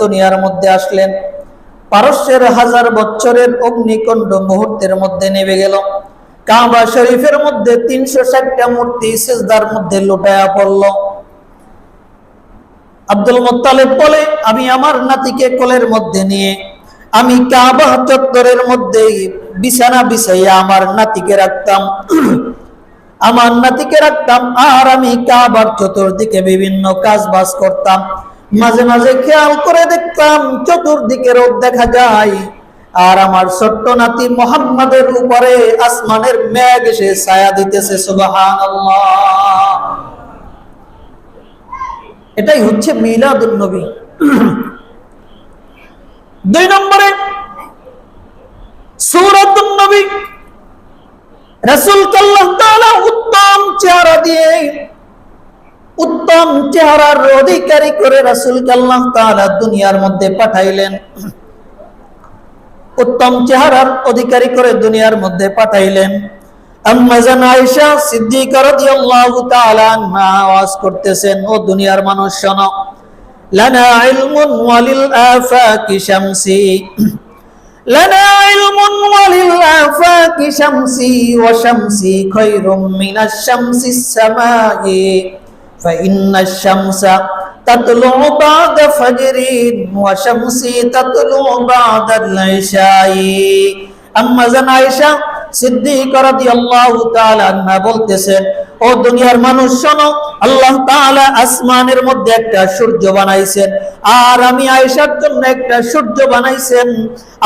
দুনিয়ার মধ্যে আসলেন। পারস্যের হাজার বছরের অগ্নিকুণ্ড মুহূর্তের মধ্যে নেমে গেল। কাবা শরীফের মধ্যে তিনশো ষাটটা মূর্তি সিজদার মধ্যে লুটায়া পড়ল। আব্দুল মোত্তালেব বলে, আমি আমার নাতিকে কোলের মধ্যে নিয়ে, আমি কাবা চত্বরের মধ্যে বিছানা বিছাইয়া আমার নাতিকে রাখতাম। আমার নাতিকে রাখতাম, আর আমি কাবার চতুর্দিকে বিভিন্ন কাজ বাজ করতাম। মাঝে মাঝে খেয়াল করে দেখতাম, চতুর্দিকে রোদ দেখা যায়। আর আমার ছোট্ট নাতি মোহাম্মদের উপরে আসমানের মেঘ এসে ছায়া দিতেছে এটাই হচ্ছে মিলাদুন নবী। দুই নম্বরে, সূরাতুন নবী। উত্তম চেহারা দিয়ে, উত্তম চেহারার অধিকারী করে দুনিয়ার মধ্যে পাঠাইলেন। উত্তম চেহারার অধিকারী করে দুনিয়ার মধ্যে পাঠাইলেন। আয়েশা করতেছেন, ও দুনিয়ার মানুষ শোনো لنا علم وللآفاق شمسي وشمسي خير من الشمس السماء. فإن الشمس تطلع بعد فجر وشمسي تطلع بعد العشاء. أما زن عائشة বলতেছেন ও দুনিয়ার মানুষ, শোনো, আল্লাহ তাআলা আসমানের মধ্যে একটা সূর্য বানাইছেন, আর আমি আয়েশার জন্য একটা সূর্য বানাইছেন।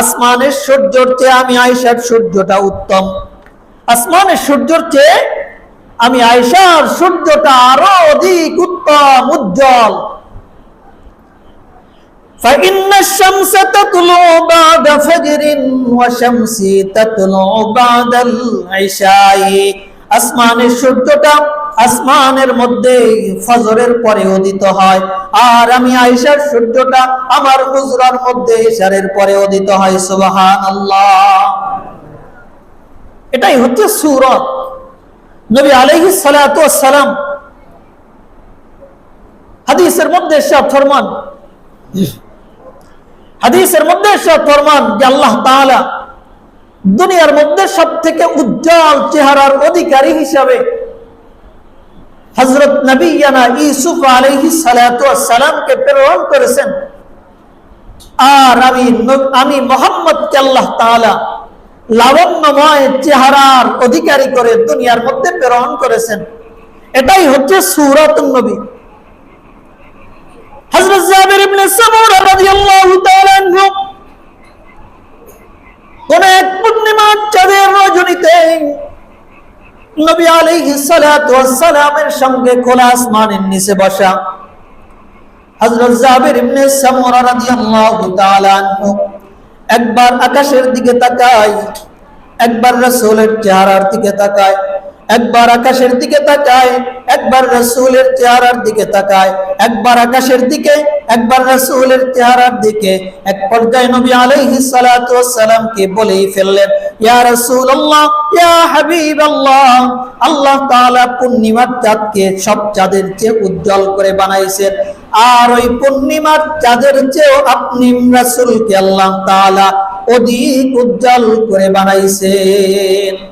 আসমানের সূর্যর চেয়ে আমি আয়েশার সূর্যটা উত্তম। আসমানের সূর্যর চেয়ে আমি আয়েশার সূর্যটা আরও অধিক উত্তম, উজ্জ্বল। فإن الشمس تطلع بعد فجر وشمسي تطلع بعد العشاء আসমানের সূর্যটা আসমানের মধ্যে ফজরের পরে উদিত হয় আর আমি আয়েশার সূর্যটা আমার হুজরার মধ্যে ইশারের পরে উদিত হয় সুবহানাল্লাহ এটাই হচ্ছে সূরত নবী আলাইহিস সালাতু ওয়াস সালাম হাদিসের মধ্যে সব ফরমান হাদিসের মধ্যে ফরমান যে আল্লাহ তাআলা দুনিয়ার মধ্যে সব থেকে উজ্জ্বল চেহারার অধিকারী হিসাবে হজরত নবিয়ানা ইউসুফ আলাইহিস সালাতু সালামকে প্রেরণ করেছেন। আর আমি আমি মোহাম্মদকে আল্লাহ তাআলা লাবণ্যময় চেহারার অধিকারী করে দুনিয়ার মধ্যে প্রেরণ করেছেন। এটাই হচ্ছে সূরাতুন নবী। হযরত জাবির ইবনে সামুরা রাদিয়াল্লাহু তাআলা আনহু কোন এক পূর্ণিমার চাঁদের রজনীতে নবী আলাইহিস সালাতু ওয়াস সঙ্গে খোলা আসমানের নিচে বসা হযরত জাবির ইবনে সামুরা রাদিয়াল্লাহু তাআলা আনহু একবার আকাশের দিকে তাকায়, একবার রাসূলের চেহারার দিকে তাকায়। একবার আকাশের দিকে তাকায়, একবার রসুলের চেহারার দিকে তাকায়, একবার আকাশের দিকে, একবার রসুলের চেহারার দিকে। এক পর্যায়ে নবী আলাইহি সালাতু ওয়াস সালামকে বলেই ফেললেন, ইয়া রাসূলুল্লাহ, ইয়া হাবিবাল্লাহ, আল্লাহ তাআলা পূর্ণিমার চাঁদকে সব চাঁদের চেয়ে উজ্জ্বল করে বানাইছেন। আর ওই পূর্ণিমার চাঁদের চেয়েও আপনি রাসূলকে আল্লাহ তাআলা অধিক উজ্জ্বল করে বানাইছেন।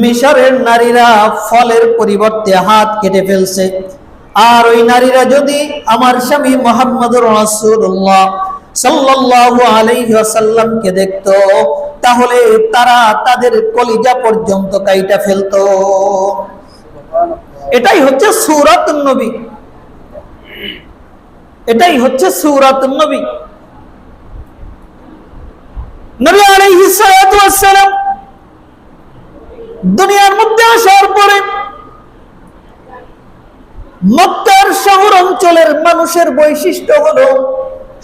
মিশরের নারীরা ফলের পরিবর্তে হাত কেটে ফেলছে। আর ওই নারীরা যদি আমার স্বামী মোহাম্মদুর রাসূলুল্লাহ সাল্লাল্লাহু দেখতো, তাহলে তারা তাদের কলিজা পর্যন্ত কাইটা ফেলতো। এটাই হচ্ছে সূরাতুন নবী। এটাই হচ্ছে সূরাতুন নবী। নবী আলাইহিস সালাতু সালাম দুনিয়ার মধ্যে আসার পরে মক্কার শহর অঞ্চলের মানুষের বৈশিষ্ট্য হলো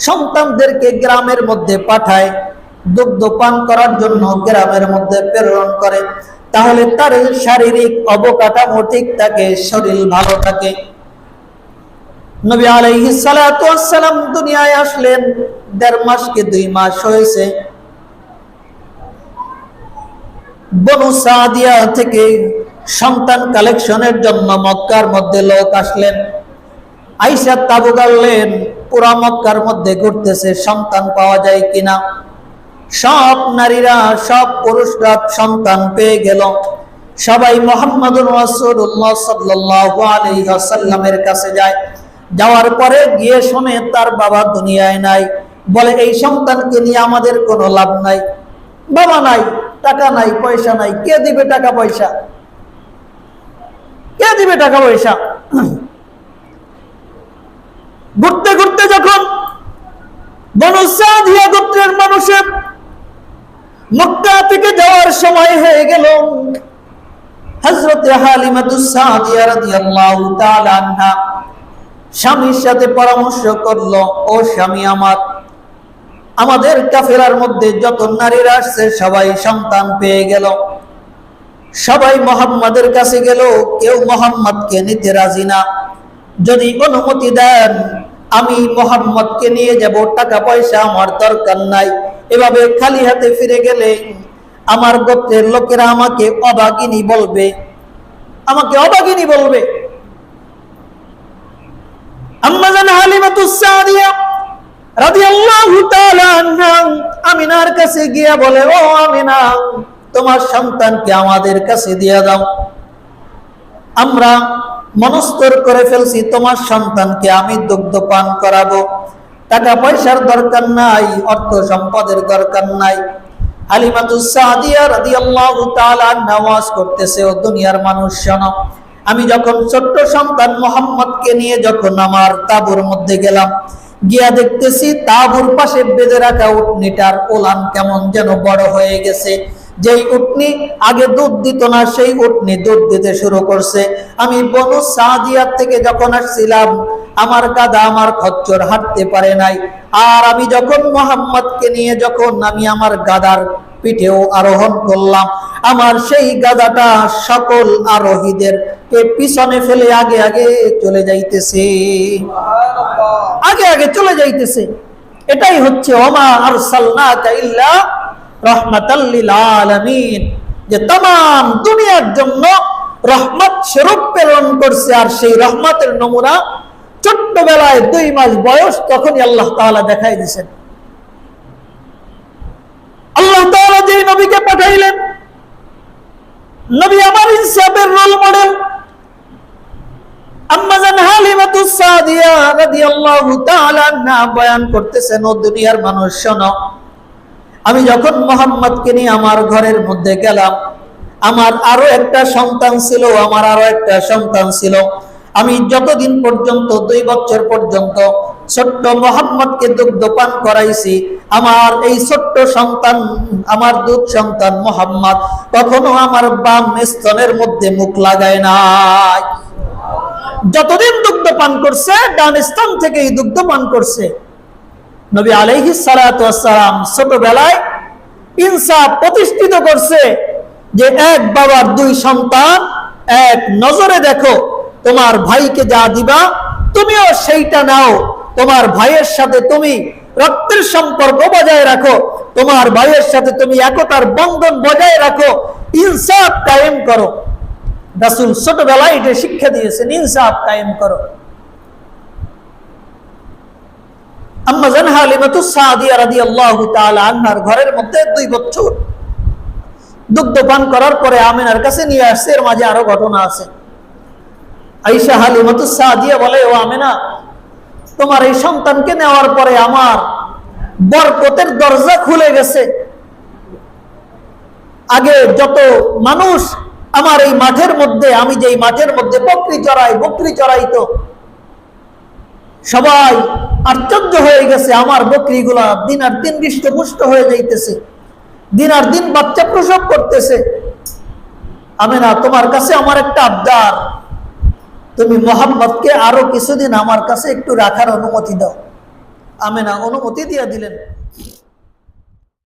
সন্তানদেরকে গ্রামের মধ্যে পাঠায়, দুগ্ধ পান করার জন্য গ্রামের মধ্যে প্রেরণ করে। তাহলে তার শারীরিক অবকাঠামো ঠিক থাকে, শরীর ভালো থাকে। নবী আলাইহিস ওয়াসসালাম দুনিয়ায় আসলেন, দেড় মাস কি দুই মাস হয়েছে? বনু সাদিয়া থেকে সন্তান কালেকশনের জন্য মক্কার মধ্যে লোক আসলেন। আইসা তাবু গাড়লেন, পুরা মক্কার মধ্যে ঘুরতেছে, সন্তান পাওয়া যায় কিনা? সব নারীরা, সব পুরুষরা সন্তান পেয়ে গেল। সবাই মোহাম্মদুর রাসূলুল্লাহ সাল্লাল্লাহু আলাইহি ওয়াসাল্লামের কাছে যায়। যাওয়ার পরে গিয়ে শুনে তার বাবা দুনিয়ায় নাই। বলে, এই সন্তানকে নিয়ে আমাদের কোনো লাভ নাই। বাবা নাই। টাকা নাই, পয়সা নাই। কে দিবে টাকা পয়সা? কে দিবে টাকা পয়সা? ঘুরতে ঘুরতে যখন গোত্রের মানুষের মক্কা থেকে যাওয়ার সময় হয়ে গেল স্বামীর সাথে পরামর্শ করল, ও স্বামী আমার আমাদের কাফেরার মধ্যে যত নারীরা আসছে, সবাই সন্তান পেয়ে গেল। সবাই মোহাম্মদের কাছে গেল, কেউ মোহাম্মদকে নিতে রাজি না। যদি অনুমতি দেন, আমি মোহাম্মদকে নিয়ে যাব, টাকা পয়সা আমার দরকার নাই। এভাবে খালি হাতে ফিরে গেলে আমার গোত্রের লোকেরা আমাকে অবাগিনী বলবে। আমাকে অবাগিনী বলবে। আম্মাজান হালিমাতুস সাদিয়া আমিনার কাছে গিয়া বলে, ও আমিনা, তোমার সন্তানকে আমাদের কাছে দিয়ে দাও। আমরা মনস্তর করে ফেলছি, তোমার সন্তানকে আমি দুগ্ধ পান করাবো। টাকা পয়সার দরকার নাই, অর্থ সম্পদের দরকার নাই। নামাজ করতেছে, ও দুনিয়ার মানুষ, শোনো, আমি যখন ছোট্ট সন্তান মোহাম্মদকে নিয়ে যখন আমার তাবুর মধ্যে গেলাম গিয়া দেখতেছি, তাবুর পাশে বেঁধে রাখা উটনিটার ওলান কেমন যেন বড় হয়ে গেছে। যেই উটনি আগে দুধ দিত না, সেই উটনি দুধ দিতে শুরু করছে। আমি বনু সাহাদিয়ার থেকে যখন আসছিলাম, আমার কাদা আমার খচ্চর হাঁটতে পারে নাই। আর আমি যখন মোহাম্মদকে নিয়ে যখন, আমি আমার গাদার পিঠেও আরোহণ করলাম। আমার সেই গাদাটা সকল আরোহীদের পিছনে ফেলে আগে আগে চলে যাইতেছে। আগে আগে চলে যাইতেছে। এটাই হচ্ছে ওমা আর সাল্লা রহমাতাল্লিল আলামিন। যে তাম দুনিয়ার জন্য রহমত স্বরূপ প্রেরণ করছে আর সেই রহমতের নমুনা ছোট্টবেলায় দুই মাস বয়স তখনই আল্লাহ তাহলে দেখাই দিয়েছেন। যে নবীকে পাঠাইলেন, নবী আমার ইনসাফের রোল মডেল মানুষ, শোনো, আমি যখন মোহাম্মদকে নিয়ে আমার ঘরের মধ্যে গেলাম, আমার আরও একটা সন্তান ছিল, আমার আরও একটা সন্তান ছিল। আমি যতদিন পর্যন্ত, দুই বছর পর্যন্ত ছোট্ট মোহাম্মদকে দুগ্ধ পান করাইছি। আমার এই ছোট্ট সন্তান, আমার দুধ সন্তান মোহাম্মদ কখনো আমার বাম স্তনের মধ্যে মুখ লাগায় নাই। যতদিন দুগ্ধ পান করছে, ডান স্থান থেকেই দুগ্ধ পান করছে। নবী আলাইহি সালাম ছোটবেলায় ইনসাফ প্রতিষ্ঠিত করছে যে এক বাবার দুই সন্তান, এক নজরে দেখো, তোমার ভাইকে যা দিবা, তুমিও সেইটা নাও। তোমার ভাইয়ের সাথে তুমি রক্তের সম্পর্ক বজায় রাখো। তোমার ভাইয়ের সাথে তুমি একতার বন্ধন বজায় রাখো। ইনসাফ কায়েম করো। রাসুল ছোটবেলায় এটা শিক্ষা দিয়েছেন, ইনসাফ কায়েম করো। ঘরের মধ্যে দুই বছর দুগ্ধ পান করার পরে আমিনার কাছে নিয়ে আসছে, এর মাঝে আরও ঘটনা আছে। আইসা হালিমাতু সাদিয়া বলে, ও আমিনা তোমার এই সন্তানকে নেওয়ার পরে আমার বরকতের দরজা খুলে গেছে। আগে যত মানুষ আমার এই মাঠের মধ্যে, আমি যেই মাঠের মধ্যে বকরি চড়াই, বকরি চড়াইতো, সবাই আশ্চর্য হয়ে গেছে আমার বকরিগুলা দিন আর দিন হৃষ্টপুষ্ট হয়ে যাইতেছে। দিন আর দিন বাচ্চা প্রসব করতেছে। আমি না তোমার কাছে আমার একটা আবদার। তুমি মোহাম্মদকে আরও কিছুদিন আমার কাছে একটু রাখার অনুমতি দাও। আমেনা অনুমতি দিয়া দিলেন।